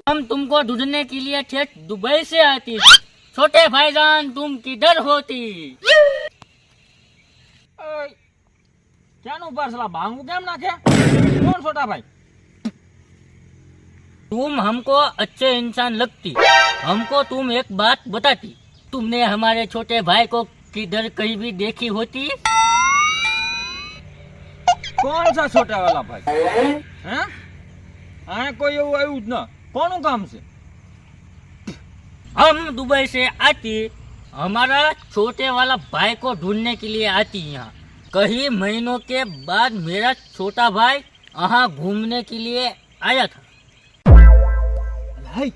हम तुमको ढूंढने के लिए ठेठ दुबई से आती छोटे भाईजान तुम किधर होती ક્યાંનું પાર્સલ આ ભાંગું કેમ નાખે કોણ છોટા ભાઈ तुम हमको अच्छे इंसान लगती हमको तुम एक बात बताती तुमने हमारे छोटे भाई को किधर कहीं भी देखी होती કોણ છે છોટા વાલા ભાઈ હે આ કોઈ એવું આવ્યું જ ના કોનું કામ છે हम दुबई से आती हमारा छोटे वाला भाई को ढूंढने के लिए आती यहाँ कई महीनों के बाद मेरा छोटा भाई यहाँ घूमने के लिए आया था હઈ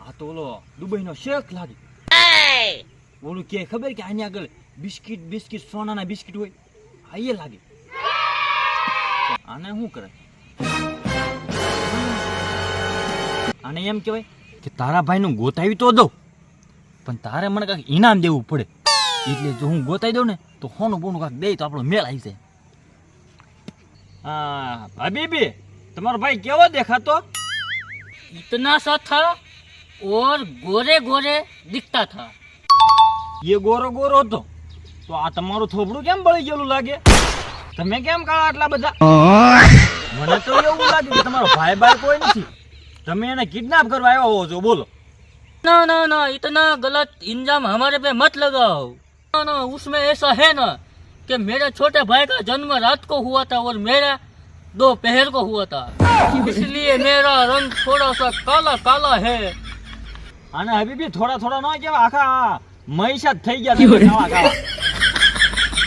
આ તો ઓલો દુબઈનો શેખ લાગે ઓલું કે ખબર કે આની આગળ બિસ્કિટ બિસ્કિટ સોનાના બિસ્કિટ હોય આ એ લાગે આને શું કરે અને એમ કહેવાય કે તારા ભાઈનું ગોતાવી તો દઉં. પણ તારે મને કાંઈક ઇનામ દેવું પડે. એટલે જો હું ગોતાવી દઉં ને તો હોનું બોનું કાંઈક દે તો આપણો મેળ આવી જાય. ભાભી બી તમારો ભાઈ કેવો દેખાતો? ઇતના સા થા ઓર ગોરે ગોરે દિખતા થા. એ ગોરો ગોરો હતો. તો આ તમારું થોપડું કેમ બળી ગયેલું લાગે? તમે કેમ કાળા આટલા બધા? મને તો એવું લાગ્યું કે તમારો ભાઈ ભાઈ કોઈ નથી. તમે એને કિડનેપ કરવા આવ્યા હોવો છો બોલો ना ना ना इतना गलत इंजाम हमारे पे मत लगाओ ना ना उसमें ऐसा है ना कि मेरे छोटे भाई का जन्म रात को हुआ था और मेरा दोपहर को हुआ था इसलिए मेरा रंग थोड़ा सा काला काला है અને હબીબી થોડા થોડા ન કેવા આખા મહીસા જ થઈ ગયા તમે કાળા કાળા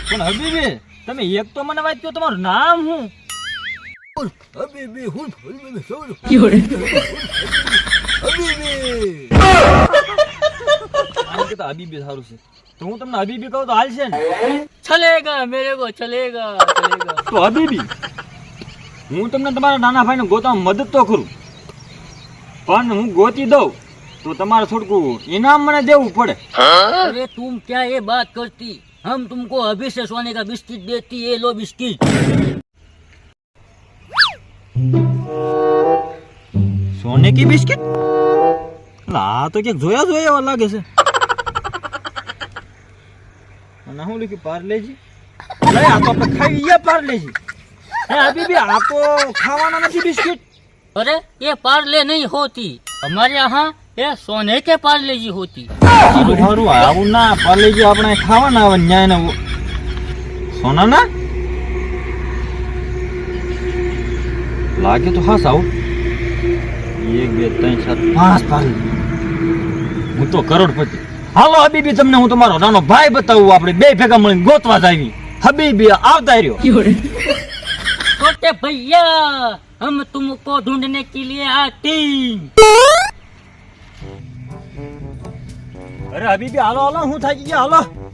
પણ હબીબી તમે એક તો મને વાત કહો તમારું નામ શું હું તમને અબીબી કહું તો ને ચલેગા મદદ તો કરું પણ હું ગોતી દઉં તો તમારે થોડું ઇનામ મને દેવું પડે અરે તું ક્યાં એ બાત કરતી હમ તુમકો અભી સે કા બિસ્કિટ દેતી એ લો બિસ્કિટ સોને કી બિસ્કિટ? આ તો ક્યાંક જોયા જોયા એવા લાગે છે. અને હું લખ્યું પાર્લેજી. આ તો આપણે ખાઈ ગયા પાર્લેજી. હે અભી આ તો ખાવાના નથી બિસ્કિટ. અરે એ પાર્લે નહીં હોતી. અમારે યહાં એ સોને કે પાર્લેજી હોતી. સારું આવું ના પાર્લેજી આપણે ખાવાના આવે ન્યાય સોના ના લાગે તો હા સાવ એક બે ત્રણ ચાર પાંચ પાણી હું તો કરોડપતિ. હાલો હબીબી તમને હું તમારો નાનો ભાઈ બતાવું આપણે બે ભેગા મળીને ગોતવા જાવી હબીબી આવતા રહ્યો. છોટે ભૈયા હમ તુમકો ઢૂંઢને કે લિયે આતી અરે હબીબી હાલો હાલો હું થાકી ગયા હાલો.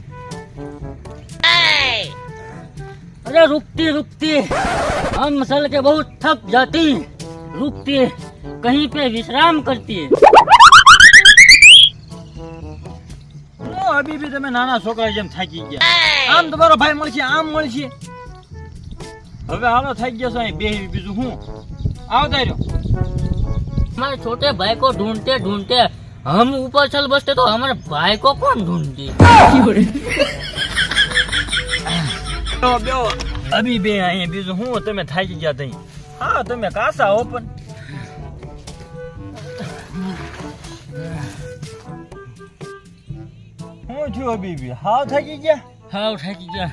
अरे रुकती रुकती हम चल के बहुत थक जाती रुकती कहीं पे विश्राम करती નો હબીબી તમે નાના છોકરા જેમ થાકી ગયા આમ તમારો ભાઈ મળશે આમ મળશે હવે હાલો થઈ ગયો છો અહીં બેહી બીજું હું આવતા રહ્યો हमारे छोटे भाई को ढूंढते ढूंढते हम ऊपर चल बसते तो हमारे भाई को कौन ढूंढती બેહો બેહો અભી બે અહીંયા બીજું હું તમે થાકી ગયા તઈ હા તમે કાસા હો પણ હું છું હબીબી હાવ થાકી ગયા हाँ उठा गया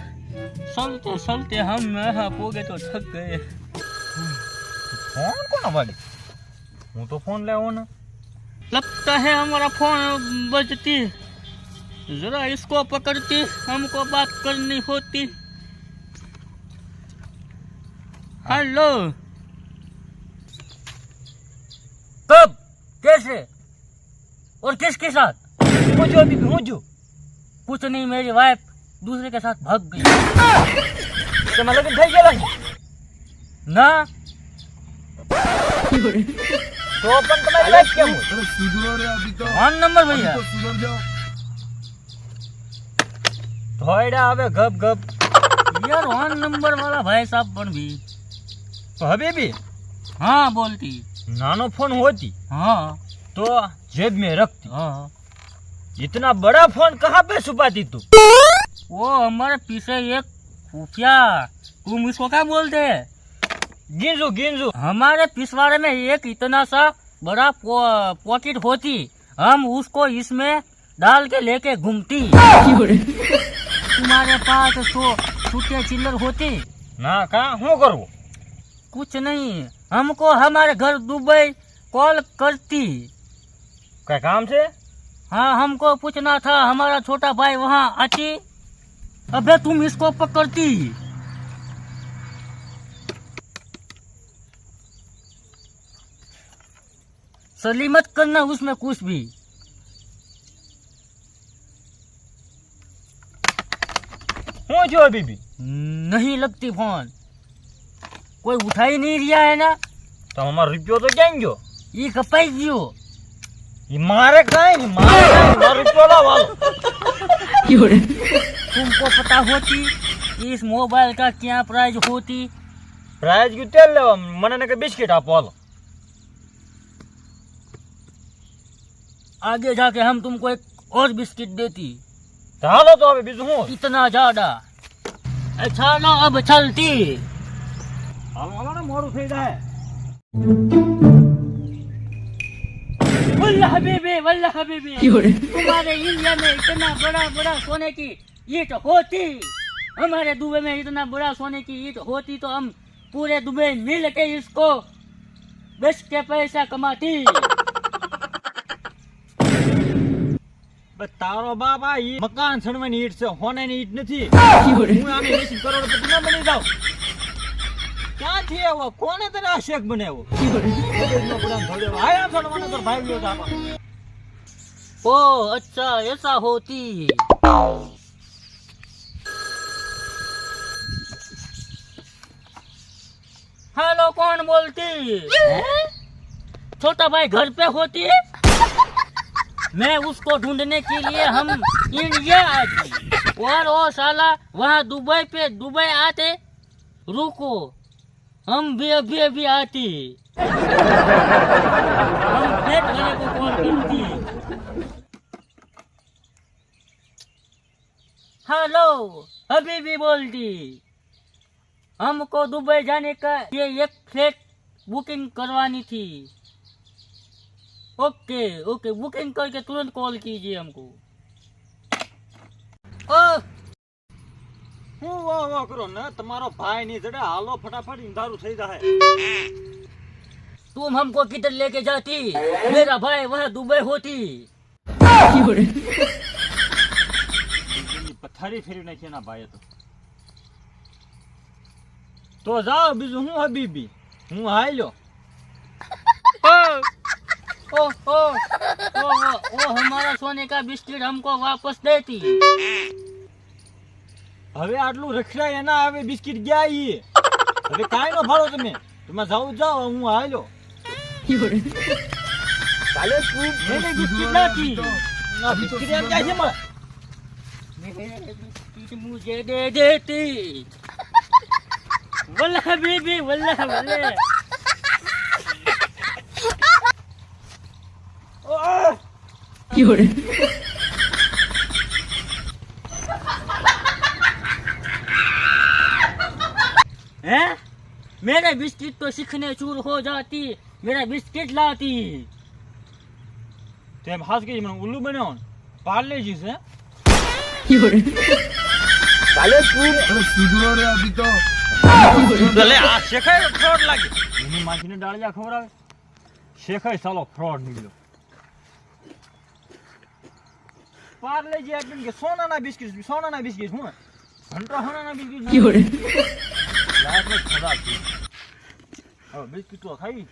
चलते चलते हम यहाँ पोगे तो थक गए ફોન કોનો વાગે હું તો ફોન લેવો ને लगता है हमारा फोन बजती जरा इसको पकड़ती हमको बात करनी होती हेलो। कब? कैसे? और किसके साथ? मुझे अभी मुझे कुछ नहीं मेरी वाइफ दूसरे के साथ भाग गई। तो मतलब ढाई लगी ना। तो अपन तुम्हारी वाइफ क्या अभी तो। वन नंबर भैया। थोड़ा आवे गप गप। यार वन नंबर वाला भाई साहब पर भी? હા બેબી હા બોલતી. નાનો ફોન હોતી. हाँ तो जेब में रखती हाँ इतना बड़ा फ़ोन कहाँ पे छुपाती तू वो हमारे पीछे एक खुफिया तुम उसको क्या बोलते है गिंजू गिंजू हमारे पिछवाड़े में एक इतना सा बड़ा पो, पॉकेट होती हम उसको इसमें डाल के लेके घूमती तुम्हारे पास तो छुट्टे चिल्लर होती ना कहा हूँ करूँ कुछ नहीं। हमको हमारे घर दुबई कॉल करती। क्या काम से? हाँ हमको पूछना था हमारा छोटा भाई वहाँ आती। अबे तुम इसको पकड़ती। सली मत करना उसमें कुछ भी। हूँ जो भी। नहीं लगती फ़ोन। कोई उठा ही नहीं रिया है ना તો અમારો રૂપિયો તો ક્યાં ગયો ये कपाई दियो ઈ મારે કાંઈ નહીં મારે કાંઈ નહીં. મારો રૂપિયો લાવ હાલો तुमको पता होती इस मोबाइल का क्या प्राइस होती પ્રાઇઝ ગયું તેલ લેવા મને ને કે બિસ્કિટ આપો હાલો आगे जाके हम तुमको एक और बिस्किट देती તો હાલો તો હવે બીજું શું इतना ज्यादा अच्छा ना अब चलती હાલો હાલો ને મોડું થઈ જાય वल्ला हबीबी वल्ला हबीबी तुम्हारे इंडिया में इतना बड़ा बड़ा सोने की ईट होती हमारे दुबई में इतना बड़ा सोने की ईट होती तो हम पूरे दुबई मिल के इसको बेच के पैसा कमाती બસ તારો બાપ આ ઈ મકાન સણવાની ઈટ છે હોનાની ઈટ નથી હું આને વેચી કરોડપતિ ના બની જાઉં ક્યાંથી આવ્યો કોને તને આ શેખ બનાવ્યો મગજનો બધાને ધોળ્યો. આયા છો ને મને તો ભાઈ ગયો તાપા. ओ अच्छा ऐसा होती हेलो कौन बोलती छोटा भाई घर पे होती मैं उसको ढूंढने के लिए हम इंडिया आती और वो साला वहाँ दुबई पे दुबई आते रुको हम भी अभी अभी आती। हम फ्लैट वाले को कॉल करती हेलो, अभी भी बोलती हमको दुबई जाने का ये एक फ्लैट बुकिंग करवानी थी। ओके ओके बुकिंग करके तुरंत कॉल कीजिए हमको। ओह! હું વાહ વાહ કરો ને તમારો ભાઈ ની જડે હાલો ફટાફટ ઈંધારું થઈ જાય तुम हमको किधर लेके जाती मेरा भाई वह दुबई होती બીજુંની પથારી ફેરવી નાખી એના ભાઈએ તો તો જાઓ બીજું હું હબીબી હું હાલ્યો ओ ओ ओ ओ वो, वो हमारा सोने का बिस्किट हमको वापस देती હવે આટલું રખડા એના હવે બિસ્કિટ ગયા ઈ. હવે કાંઈ નો ફાળો તમે. તમે જાવ જાવ હું હાલ્યો. ચાલે તું મેને બિસ્કિટ નાખી. ના બિસ્કિટ એમ જાય છે મને બિસ્કિટ મુજે દે દેતી વલ્લા બેબી વલ્લા વલ્લે ઓ યોડે है? मेरे बिस्किट तो सीखने चूर हो जाती मेरा बिस्किट लाती। तो भास के मन उल्लू बने होन पाले जी से। साले तू सुधरो रे अभी तो। चले आ शेखर फ्रॉड लागे। इन्हीं माछी ने डाल जा खबर आ शेखर सालो फ्रॉड निकलो। पार्ले जी अपन के सोना ना बिस्किट सोना ना बिस्किट हूँ घंटा होना ना बिस्किट। જ ખરાબ છે. હવે બિસ્કિટ ખાઈ.